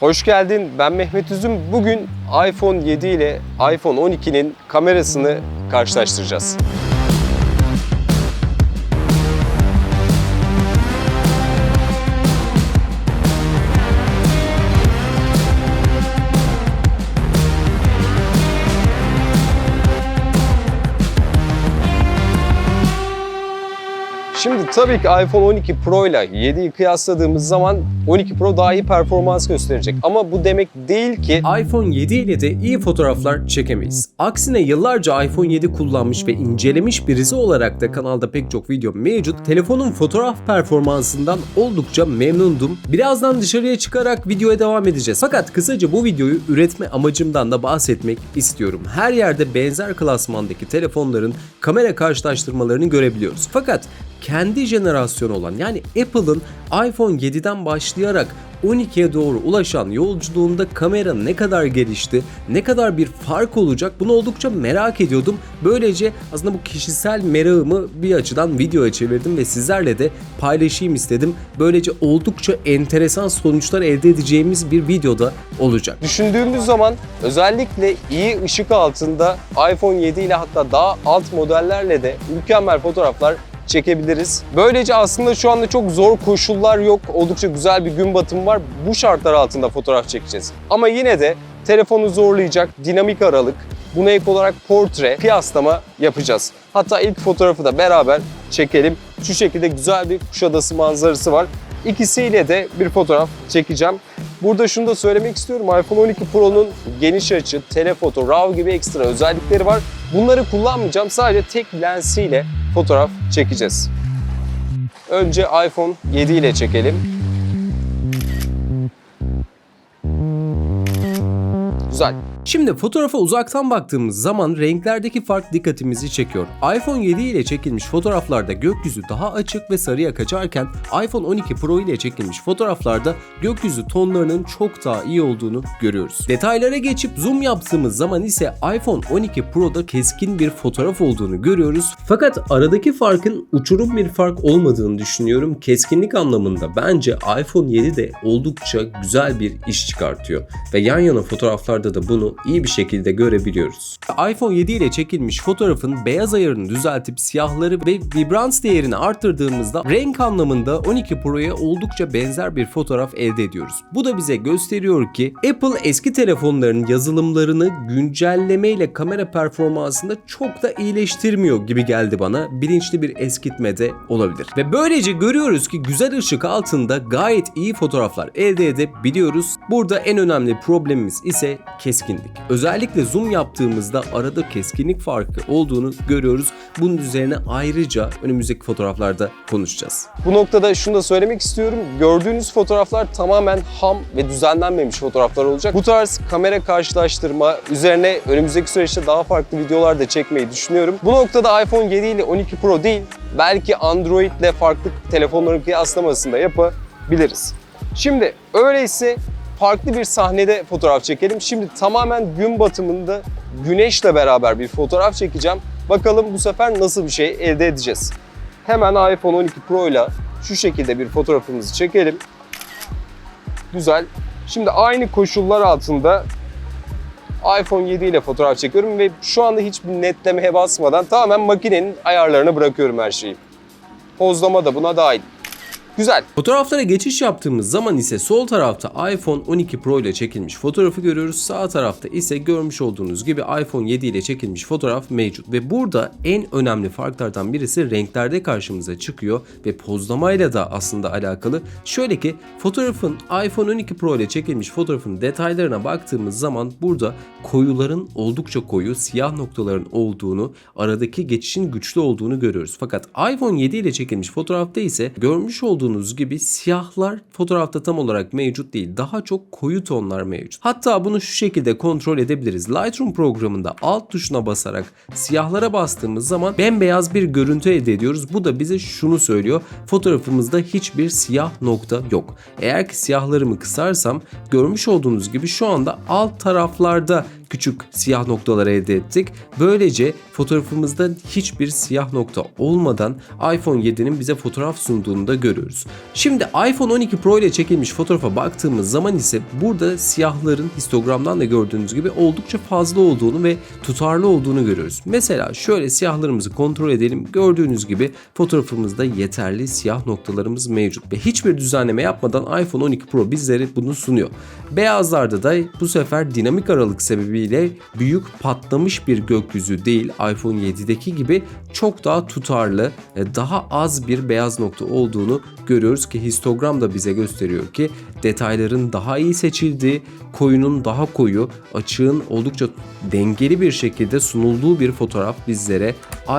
Hoş geldin. Ben Mehmet Üzüm. Bugün iPhone 7 ile iPhone 12'nin kamerasını karşılaştıracağız. Şimdi tabii ki iPhone 12 Pro ile 7'yi kıyasladığımız zaman 12 Pro daha iyi performans gösterecek. Ama bu demek değil ki iPhone 7 ile de iyi fotoğraflar çekemeyiz. Aksine yıllarca iPhone 7 kullanmış ve incelemiş birisi olarak da kanalda pek çok video mevcut. Telefonun fotoğraf performansından oldukça memnundum. Birazdan dışarıya çıkarak videoya devam edeceğiz. Fakat kısaca bu videoyu üretme amacımdan da bahsetmek istiyorum. Her yerde benzer klasmandaki telefonların kamera karşılaştırmalarını görebiliyoruz. Fakat kendi jenerasyonu olan yani Apple'ın iPhone 7'den başlayarak 12'ye doğru ulaşan yolculuğunda kamera ne kadar gelişti, ne kadar bir fark olacak bunu oldukça merak ediyordum. Böylece aslında bu kişisel merakımı bir açıdan videoya çevirdim ve sizlerle de paylaşayım istedim. Böylece oldukça enteresan sonuçlar elde edeceğimiz bir videoda olacak. düşündüğümüz zaman özellikle iyi ışık altında iPhone 7 ile hatta daha alt modellerle de mükemmel fotoğraflar çekebiliriz. Böylece aslında şu anda çok zor koşullar yok. Oldukça güzel bir gün batımı var. Bu şartlar altında fotoğraf çekeceğiz. Ama yine de telefonu zorlayacak dinamik aralık, buna ek olarak portre, kıyaslama yapacağız. Hatta ilk fotoğrafı da beraber çekelim. Şu şekilde güzel bir Kuşadası manzarası var. İkisiyle de bir fotoğraf çekeceğim. Burada şunu da söylemek istiyorum. iPhone 12 Pro'nun geniş açı, telefoto, RAW gibi ekstra özellikleri var. Bunları kullanmayacağım. Sadece tek lensiyle fotoğraf çekeceğiz. Önce iPhone 7 ile çekelim. Güzel. Şimdi fotoğrafa uzaktan baktığımız zaman renklerdeki fark dikkatimizi çekiyor. iPhone 7 ile çekilmiş fotoğraflarda gökyüzü daha açık ve sarıya kaçarken iPhone 12 Pro ile çekilmiş fotoğraflarda gökyüzü tonlarının çok daha iyi olduğunu görüyoruz. Detaylara geçip zoom yaptığımız zaman ise iPhone 12 Pro'da keskin bir fotoğraf olduğunu görüyoruz. Fakat aradaki farkın uçurum bir fark olmadığını düşünüyorum. Keskinlik anlamında bence iPhone 7 de oldukça güzel bir iş çıkartıyor. Ve yan yana fotoğraflarda da bunu iyi bir şekilde görebiliyoruz. iPhone 7 ile çekilmiş fotoğrafın beyaz ayarını düzeltip siyahları ve vibrans değerini arttırdığımızda renk anlamında 12 Pro'ya oldukça benzer bir fotoğraf elde ediyoruz. Bu da bize gösteriyor ki Apple eski telefonların yazılımlarını güncelleme ile kamera performansında çok da iyileştirmiyor gibi geldi bana. Bilinçli bir eskitme de olabilir. Ve böylece görüyoruz ki güzel ışık altında gayet iyi fotoğraflar elde edebiliyoruz. Burada en önemli problemimiz ise keskinlik. Özellikle zoom yaptığımızda arada keskinlik farkı olduğunu görüyoruz. Bunun üzerine ayrıca önümüzdeki fotoğraflarda konuşacağız. Bu noktada şunu da söylemek istiyorum. Gördüğünüz fotoğraflar tamamen ham ve düzenlenmemiş fotoğraflar olacak. Bu tarz kamera karşılaştırma üzerine önümüzdeki süreçte daha farklı videolar da çekmeyi düşünüyorum. Bu noktada iPhone 7 ile 12 Pro değil, belki Android ile farklı telefonların kıyaslamasını da yapabiliriz. Şimdi öyleyse farklı bir sahnede fotoğraf çekelim. Şimdi tamamen gün batımında güneşle beraber bir fotoğraf çekeceğim. Bakalım bu sefer nasıl bir şey elde edeceğiz. Hemen iPhone 12 Pro ile şu şekilde bir fotoğrafımızı çekelim. Güzel. Şimdi aynı koşullar altında iPhone 7 ile fotoğraf çekiyorum ve şu anda hiçbir netlemeye basmadan tamamen makinenin ayarlarına bırakıyorum her şeyi. Pozlama da buna dahil. Güzel. Fotoğraflara geçiş yaptığımız zaman ise sol tarafta iPhone 12 Pro ile çekilmiş fotoğrafı görüyoruz. Sağ tarafta ise görmüş olduğunuz gibi iPhone 7 ile çekilmiş fotoğraf mevcut. Ve burada en önemli farklardan birisi renklerde karşımıza çıkıyor ve pozlamayla da aslında alakalı. Şöyle ki fotoğrafın iPhone 12 Pro ile çekilmiş fotoğrafın detaylarına baktığımız zaman burada koyuların oldukça koyu siyah noktaların olduğunu, aradaki geçişin güçlü olduğunu görüyoruz. Fakat iPhone 7 ile çekilmiş fotoğrafta ise görmüş olduğunuz gibi siyahlar fotoğrafta tam olarak mevcut değil. Daha çok koyu tonlar mevcut. Hatta bunu şu şekilde kontrol edebiliriz. Lightroom programında alt tuşuna basarak siyahlara bastığımız zaman bembeyaz bir görüntü elde ediyoruz. Bu da bize şunu söylüyor. Fotoğrafımızda hiçbir siyah nokta yok. Eğer ki siyahlarımı kısarsam görmüş olduğunuz gibi şu anda alt taraflarda küçük siyah noktalar elde ettik. Böylece fotoğrafımızda hiçbir siyah nokta olmadan iPhone 7'nin bize fotoğraf sunduğunu da görüyoruz. Şimdi iPhone 12 Pro ile çekilmiş fotoğrafa baktığımız zaman ise burada siyahların histogramdan da gördüğünüz gibi oldukça fazla olduğunu ve tutarlı olduğunu görüyoruz. Mesela şöyle siyahlarımızı kontrol edelim. Gördüğünüz gibi fotoğrafımızda yeterli siyah noktalarımız mevcut ve hiçbir düzenleme yapmadan iPhone 12 Pro bizlere bunu sunuyor. Beyazlarda da bu sefer dinamik aralık sebebiyle büyük patlamış bir gökyüzü değil iPhone 7'deki gibi çok daha tutarlı, daha az bir beyaz nokta olduğunu görüyoruz ki histogram da bize gösteriyor ki detayların daha iyi seçildiği, koyunun daha koyu, açığın oldukça dengeli bir şekilde sunulduğu bir fotoğraf bizlere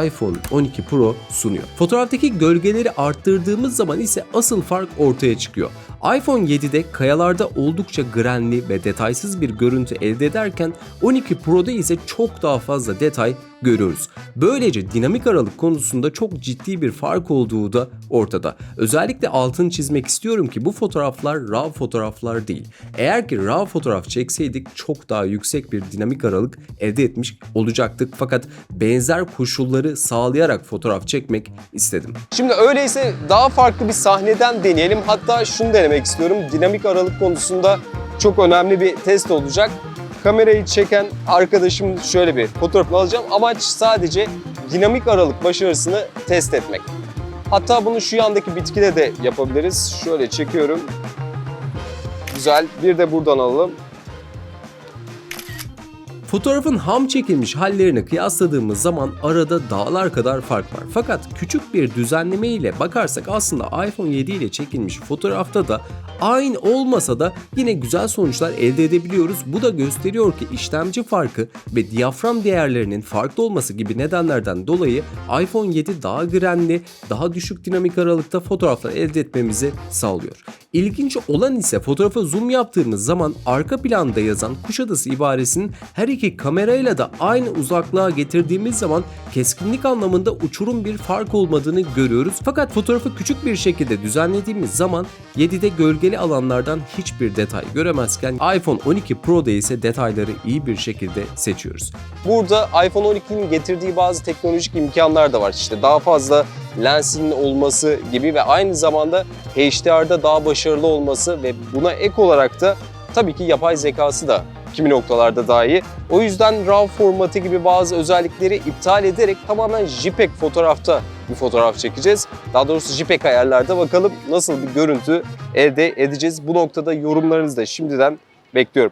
iPhone 12 Pro sunuyor. Fotoğraftaki gölgeleri arttırdığımız zaman ise asıl fark ortaya çıkıyor. iPhone 7'de kayalarda oldukça grenli ve detaysız bir görüntü elde ederken 12 Pro'da ise çok daha fazla detay görüyoruz. Böylece dinamik aralık konusunda çok ciddi bir fark olduğu da ortada. Özellikle altını çizmek istiyorum ki bu fotoğraflar RAW fotoğraflar değil. Eğer ki RAW fotoğraf çekseydik çok daha yüksek bir dinamik aralık elde etmiş olacaktık. Fakat benzer koşulları sağlayarak fotoğraf çekmek istedim. Şimdi öyleyse daha farklı bir sahneden deneyelim. Hatta şunu denemek istiyorum. Dinamik aralık konusunda çok önemli bir test olacak. Kamerayı çeken arkadaşım şöyle bir fotoğrafını alacağım. Amaç sadece dinamik aralık başarısını test etmek. Hatta bunu şu yandaki bitkide de yapabiliriz. Şöyle çekiyorum. Güzel. Bir de buradan alalım. Fotoğrafın ham çekilmiş hallerini kıyasladığımız zaman arada dağlar kadar fark var. Fakat küçük bir düzenleme ile bakarsak aslında iPhone 7 ile çekilmiş fotoğrafta da aynı olmasa da yine güzel sonuçlar elde edebiliyoruz. Bu da gösteriyor ki işlemci farkı ve diyafram değerlerinin farklı olması gibi nedenlerden dolayı iPhone 7 daha grenli, daha düşük dinamik aralıkta fotoğraflar elde etmemizi sağlıyor. İlginç olan ise fotoğrafa zoom yaptığımız zaman arka planda yazan Kuşadası ibaresinin her iki kamerayla da aynı uzaklığa getirdiğimiz zaman keskinlik anlamında uçurum bir fark olmadığını görüyoruz. Fakat fotoğrafı küçük bir şekilde düzenlediğimiz zaman 7'de gölgeli alanlardan hiçbir detay göremezken iPhone 12 Pro'da ise detayları iyi bir şekilde seçiyoruz. Burada iPhone 12'nin getirdiği bazı teknolojik imkanlar da var. İşte daha fazla lensinin olması gibi ve aynı zamanda HDR'da daha başarılı olması ve buna ek olarak da tabii ki yapay zekası da kimi noktalarda daha iyi. O yüzden RAW formatı gibi bazı özellikleri iptal ederek tamamen JPEG fotoğrafta bir fotoğraf çekeceğiz. Daha doğrusu JPEG ayarlarda bakalım nasıl bir görüntü elde edeceğiz. Bu noktada yorumlarınızı da şimdiden bekliyorum.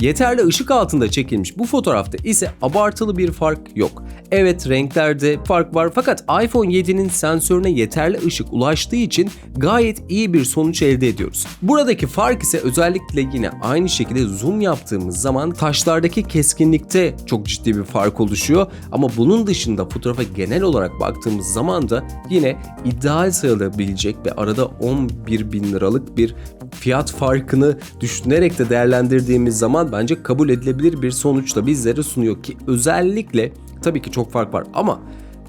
Yeterli ışık altında çekilmiş bu fotoğrafta ise abartılı bir fark yok. Evet renklerde fark var fakat iPhone 7'nin sensörüne yeterli ışık ulaştığı için gayet iyi bir sonuç elde ediyoruz. Buradaki fark ise özellikle yine aynı şekilde zoom yaptığımız zaman taşlardaki keskinlikte çok ciddi bir fark oluşuyor. Ama bunun dışında fotoğrafa genel olarak baktığımız zaman da yine ideal sayılabilecek ve arada 11 bin liralık bir fiyat farkını düşünerek de değerlendirdiğimiz zaman bence kabul edilebilir bir sonuç da bizlere sunuyor ki özellikle tabii ki çok fark var ama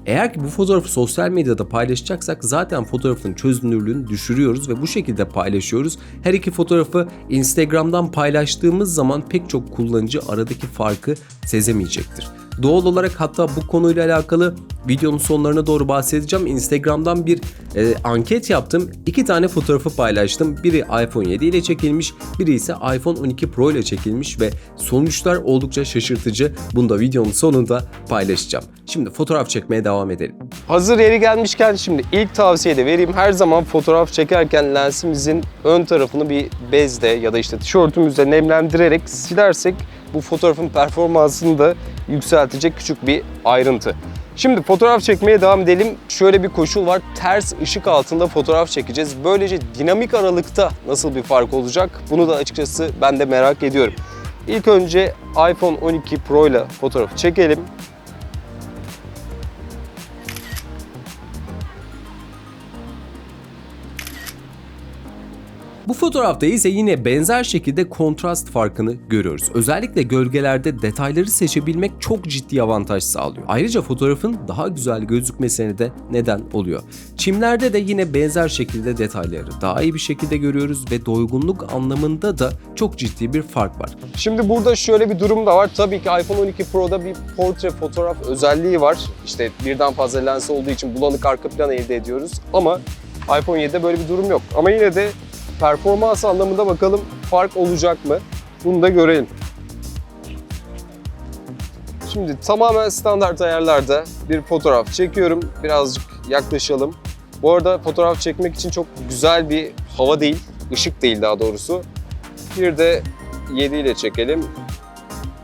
eğer ki bu fotoğrafı sosyal medyada paylaşacaksak zaten fotoğrafın çözünürlüğünü düşürüyoruz ve bu şekilde paylaşıyoruz. Her iki fotoğrafı Instagram'dan paylaştığımız zaman pek çok kullanıcı aradaki farkı sezemeyecektir. Doğal olarak hatta bu konuyla alakalı videonun sonlarına doğru bahsedeceğim. Instagram'dan bir e, anket yaptım. İki tane fotoğrafı paylaştım. Biri iPhone 7 ile çekilmiş, biri ise iPhone 12 Pro ile çekilmiş ve sonuçlar oldukça şaşırtıcı. Bunu da videonun sonunda paylaşacağım. Şimdi fotoğraf çekmeye devam edelim. Hazır yeri gelmişken şimdi ilk tavsiye de vereyim. Her zaman fotoğraf çekerken lensimizin ön tarafını bir bezle ya da işte tişörtümüzle nemlendirerek silersek bu fotoğrafın performansını da yükseltecek küçük bir ayrıntı. Şimdi fotoğraf çekmeye devam edelim. Şöyle bir koşul var. Ters ışık altında fotoğraf çekeceğiz. Böylece dinamik aralıkta nasıl bir fark olacak? Bunu da açıkçası ben de merak ediyorum. İlk önce iPhone 12 Pro ile fotoğrafı çekelim. Bu fotoğrafta ise yine benzer şekilde kontrast farkını görüyoruz. Özellikle gölgelerde detayları seçebilmek çok ciddi avantaj sağlıyor. Ayrıca fotoğrafın daha güzel gözükmesine de neden oluyor. Çimlerde de yine benzer şekilde detayları daha iyi bir şekilde görüyoruz ve doygunluk anlamında da çok ciddi bir fark var. Şimdi burada şöyle bir durum da var. Tabii ki iPhone 12 Pro'da bir portre fotoğraf özelliği var. İşte birden fazla lens olduğu için bulanık arka plan elde ediyoruz. Ama iPhone 7'de böyle bir durum yok. Ama yine de performans anlamında bakalım fark olacak mı? Bunu da görelim. Şimdi tamamen standart ayarlarda bir fotoğraf çekiyorum. Birazcık yaklaşalım. Bu arada fotoğraf çekmek için çok güzel bir hava değil, ışık değil daha doğrusu. Bir de 7 ile çekelim.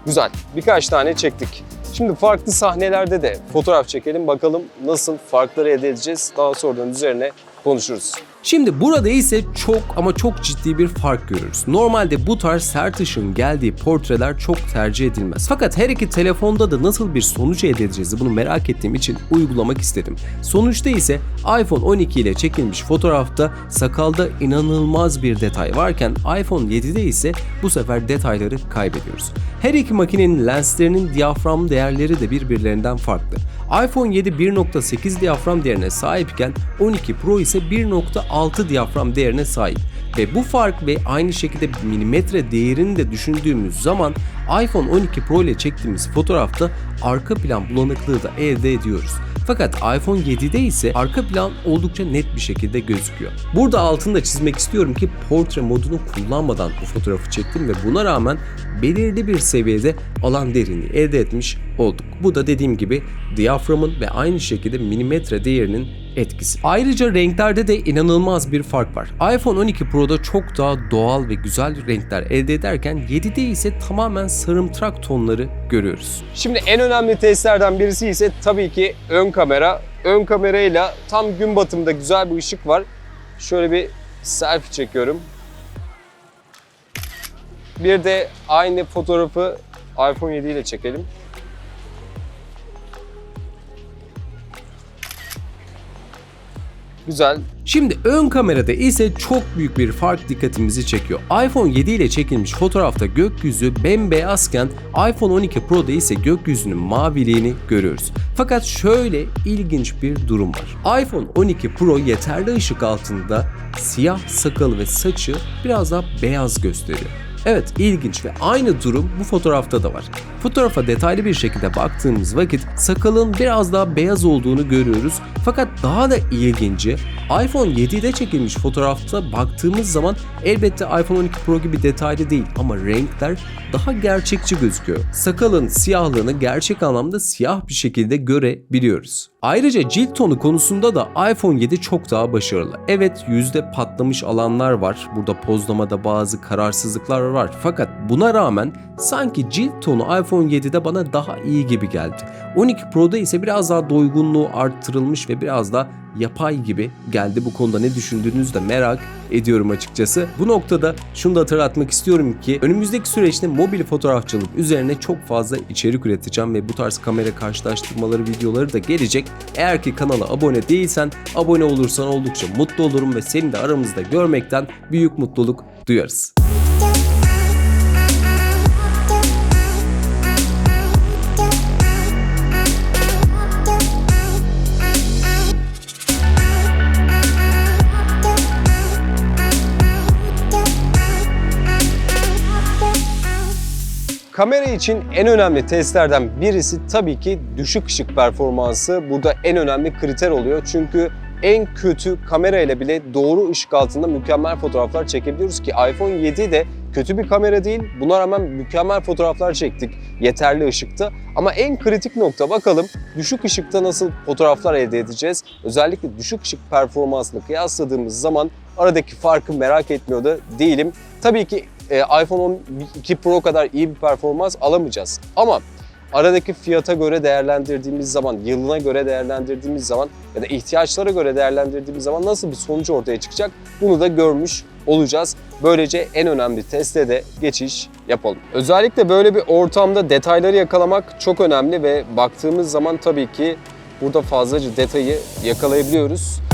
Güzel. Birkaç tane çektik. Şimdi farklı sahnelerde de fotoğraf çekelim. Bakalım nasıl farkları elde edeceğiz. Daha sonradan üzerine konuşuruz. Şimdi burada ise çok ama çok ciddi bir fark görüyoruz. Normalde bu tarz sert ışığın geldiği portreler çok tercih edilmez. Fakat her iki telefonda da nasıl bir sonuç elde edeceğiz bunu merak ettiğim için uygulamak istedim. Sonuçta ise iPhone 12 ile çekilmiş fotoğrafta sakalda inanılmaz bir detay varken iPhone 7'de ise bu sefer detayları kaybediyoruz. Her iki makinenin lenslerinin diyafram değerleri de birbirlerinden farklı. iPhone 7 1.8 diyafram değerine sahipken 12 Pro ise 1.6 diyafram değerine sahip. Ve bu fark ve aynı şekilde milimetre değerini de düşündüğümüz zaman iPhone 12 Pro ile çektiğimiz fotoğrafta arka plan bulanıklığı da elde ediyoruz. Fakat iPhone 7'de ise arka plan oldukça net bir şekilde gözüküyor. Burada altını da çizmek istiyorum ki portre modunu kullanmadan bu fotoğrafı çektim ve buna rağmen belirli bir seviyede alan derinliği elde etmiş olduk. Bu da dediğim gibi diyaframın ve aynı şekilde milimetre değerinin etkisi. Ayrıca renklerde de inanılmaz bir fark var. iPhone 12 Pro'da çok daha doğal ve güzel renkler elde ederken 7'de ise tamamen sarımtırak tonları görüyoruz. Şimdi en önemli testlerden birisi ise tabii ki ön kamera. Ön kamerayla tam gün batımında güzel bir ışık var. Şöyle bir selfie çekiyorum. Bir de aynı fotoğrafı iPhone 7 ile çekelim. Güzel. Şimdi ön kamerada ise çok büyük bir fark dikkatimizi çekiyor. iPhone 7 ile çekilmiş fotoğrafta gökyüzü bembeyazken iPhone 12 Pro'da ise gökyüzünün maviliğini görüyoruz. Fakat şöyle ilginç bir durum var. iPhone 12 Pro yeterli ışık altında siyah sakalı ve saçı biraz daha beyaz gösteriyor. Evet ilginç ve aynı durum bu fotoğrafta da var. Fotoğrafa detaylı bir şekilde baktığımız vakit sakalın biraz daha beyaz olduğunu görüyoruz. Fakat daha da ilginci iPhone 7'de çekilmiş fotoğrafta baktığımız zaman elbette iPhone 12 Pro gibi detaylı değil ama renkler daha gerçekçi gözüküyor. Sakalın siyahlığını gerçek anlamda siyah bir şekilde görebiliyoruz. Ayrıca cilt tonu konusunda da iPhone 7 çok daha başarılı. Evet yüzde patlamış alanlar var. Burada pozlamada bazı kararsızlıklar var. Fakat buna rağmen sanki cilt tonu iPhone 7'de bana daha iyi gibi geldi. 12 Pro'da ise biraz daha doygunluğu arttırılmış ve biraz daha yapay gibi geldi. Bu konuda ne düşündüğünüzü de merak ediyorum açıkçası. Bu noktada şunu da hatırlatmak istiyorum ki önümüzdeki süreçte mobil fotoğrafçılık üzerine çok fazla içerik üreteceğim ve bu tarz kamera karşılaştırmaları videoları da gelecek. Eğer ki kanala abone değilsen abone olursan oldukça mutlu olurum ve seni de aramızda görmekten büyük mutluluk duyarız. Kamera için en önemli testlerden birisi tabii ki düşük ışık performansı. Burada en önemli kriter oluyor. Çünkü en kötü kamera ile bile doğru ışık altında mükemmel fotoğraflar çekebiliyoruz ki iPhone 7 de kötü bir kamera değil. Buna rağmen mükemmel fotoğraflar çektik yeterli ışıkta. Ama en kritik nokta bakalım düşük ışıkta nasıl fotoğraflar elde edeceğiz? Özellikle düşük ışık performansını kıyasladığımız zaman aradaki farkı merak etmiyor da değilim. Tabii ki e, iPhone 12 Pro kadar iyi bir performans alamayacağız. Ama aradaki fiyata göre değerlendirdiğimiz zaman, yılına göre değerlendirdiğimiz zaman ya da ihtiyaçlara göre değerlendirdiğimiz zaman nasıl bir sonuç ortaya çıkacak bunu da görmüş olacağız. Böylece en önemli teste de geçiş yapalım. Özellikle böyle bir ortamda detayları yakalamak çok önemli ve baktığımız zaman tabii ki burada fazlaca detayı yakalayabiliyoruz.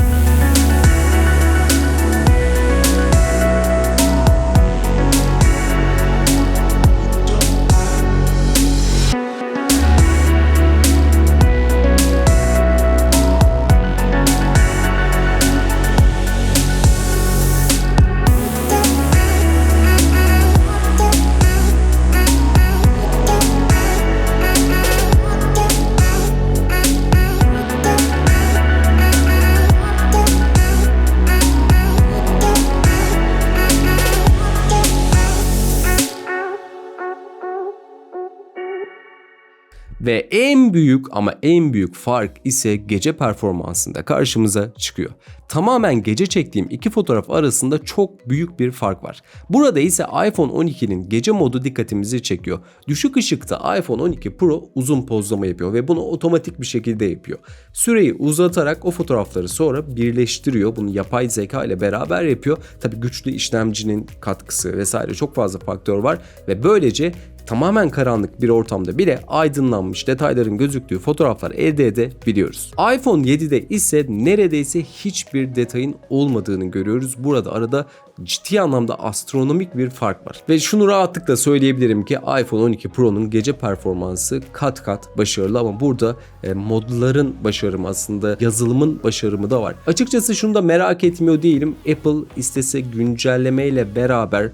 Ve en büyük ama en büyük fark ise gece performansında karşımıza çıkıyor. Tamamen gece çektiğim iki fotoğraf arasında çok büyük bir fark var. Burada ise iPhone 12'nin gece modu dikkatimizi çekiyor. Düşük ışıkta iPhone 12 Pro uzun pozlama yapıyor ve bunu otomatik bir şekilde yapıyor. Süreyi uzatarak o fotoğrafları sonra birleştiriyor. Bunu yapay zeka ile beraber yapıyor. Tabii güçlü işlemcinin katkısı vesaire çok fazla faktör var ve böylece tamamen karanlık bir ortamda bile aydınlanmış detayların gözüktüğü fotoğraflar elde edebiliyoruz. iPhone 7'de ise neredeyse hiçbir detayın olmadığını görüyoruz. Burada arada ciddi anlamda astronomik bir fark var. Ve şunu rahatlıkla söyleyebilirim ki iPhone 12 Pro'nun gece performansı kat kat başarılı ama burada e, modların başarımı aslında yazılımın başarımı da var. Açıkçası şunu da merak etmiyor değilim. Apple istese güncellemeyle beraber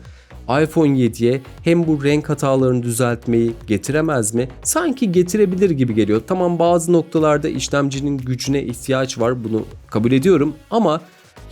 iPhone 7'ye hem bu renk hatalarını düzeltmeyi getiremez mi? Sanki getirebilir gibi geliyor. Tamam bazı noktalarda işlemcinin gücüne ihtiyaç var bunu kabul ediyorum ama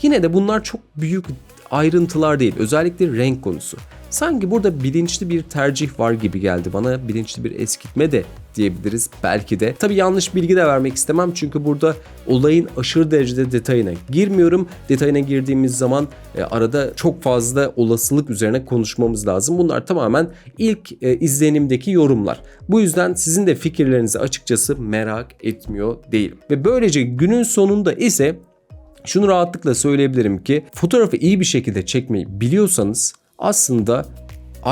yine de bunlar çok büyük ayrıntılar değil. Özellikle renk konusu. Sanki burada bilinçli bir tercih var gibi geldi bana. Bilinçli bir eskitme de diyebiliriz belki de. Tabi yanlış bilgi de vermek istemem çünkü burada olayın aşırı derecede detayına girmiyorum. Detayına girdiğimiz zaman e, arada çok fazla olasılık üzerine konuşmamız lazım. Bunlar tamamen ilk e, izlenimdeki yorumlar. Bu yüzden sizin de fikirlerinizi açıkçası merak etmiyor değilim. Ve böylece günün sonunda ise şunu rahatlıkla söyleyebilirim ki fotoğrafı iyi bir şekilde çekmeyi biliyorsanız aslında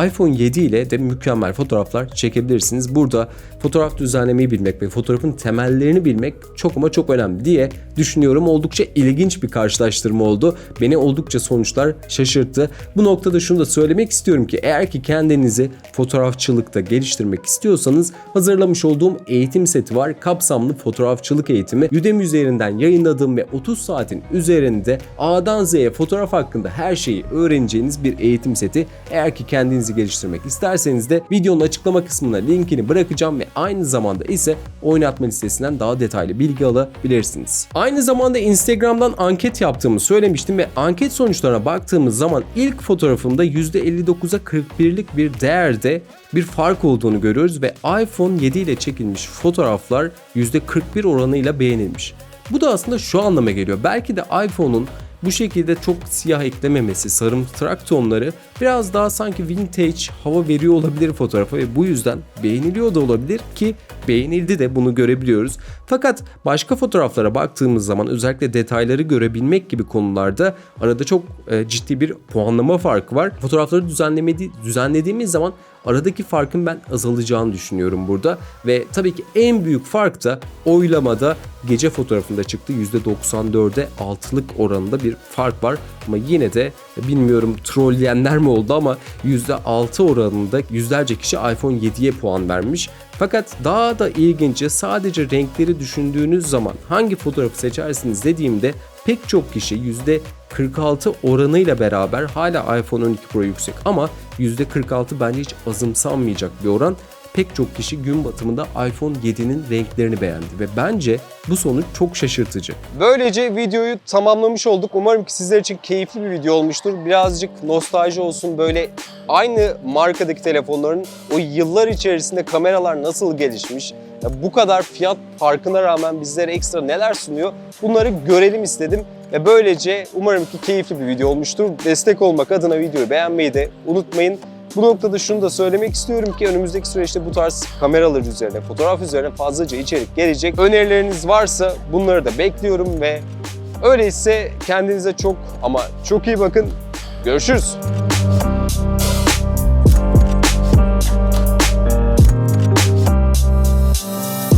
iPhone 7 ile de mükemmel fotoğraflar çekebilirsiniz. Burada fotoğraf düzenlemeyi bilmek ve fotoğrafın temellerini bilmek çok ama çok önemli diye düşünüyorum. Oldukça ilginç bir karşılaştırma oldu. Beni oldukça sonuçlar şaşırttı. Bu noktada şunu da söylemek istiyorum ki eğer ki kendinizi fotoğrafçılıkta geliştirmek istiyorsanız hazırlamış olduğum eğitim seti var. Kapsamlı fotoğrafçılık eğitimi. Udemy üzerinden yayınladığım ve 30 saatin üzerinde A'dan Z'ye fotoğraf hakkında her şeyi öğreneceğiniz bir eğitim seti. Eğer ki kendinizi geliştirmek isterseniz de videonun açıklama kısmına linkini bırakacağım ve aynı zamanda ise oynatma listesinden daha detaylı bilgi alabilirsiniz. Aynı zamanda Instagram'dan anket yaptığımı söylemiştim ve anket sonuçlarına baktığımız zaman ilk fotoğrafımda %59'a 41'lik bir değerde bir fark olduğunu görüyoruz ve iPhone 7 ile çekilmiş fotoğraflar %41 oranıyla beğenilmiş. Bu da aslında şu anlama geliyor. Belki de iPhone'un bu şekilde çok siyah eklememesi, sarımtırak tonları biraz daha sanki vintage hava veriyor olabilir fotoğrafa ve bu yüzden beğeniliyor da olabilir ki beğenildi de bunu görebiliyoruz. Fakat başka fotoğraflara baktığımız zaman özellikle detayları görebilmek gibi konularda arada çok e, ciddi bir puanlama farkı var. Fotoğrafları düzenlemedi, düzenlediğimiz zaman aradaki farkın ben azalacağını düşünüyorum burada. Ve tabii ki en büyük fark da oylamada gece fotoğrafında çıktı. %94'e 6'lık oranında bir fark var. Ama yine de bilmiyorum trolleyenler mi oldu ama %6 oranında yüzlerce kişi iPhone 7'ye puan vermiş. Fakat daha da ilginci sadece renkleri düşündüğünüz zaman hangi fotoğrafı seçersiniz dediğimde pek çok kişi %46 oranıyla beraber hala iPhone 12 Pro yüksek ama %46 bence hiç azımsanmayacak bir oran. Pek çok kişi gün batımında iPhone 7'nin renklerini beğendi ve bence bu sonuç çok şaşırtıcı. Böylece videoyu tamamlamış olduk. Umarım ki sizler için keyifli bir video olmuştur. Birazcık nostalji olsun böyle aynı markadaki telefonların o yıllar içerisinde kameralar nasıl gelişmiş, bu kadar fiyat farkına rağmen bizlere ekstra neler sunuyor bunları görelim istedim. Ve böylece umarım ki keyifli bir video olmuştur. Destek olmak adına videoyu beğenmeyi de unutmayın. Bu noktada şunu da söylemek istiyorum ki önümüzdeki süreçte bu tarz kameralar üzerine, fotoğraf üzerine fazlaca içerik gelecek. Önerileriniz varsa bunları da bekliyorum ve öyleyse kendinize çok ama çok iyi bakın. Görüşürüz.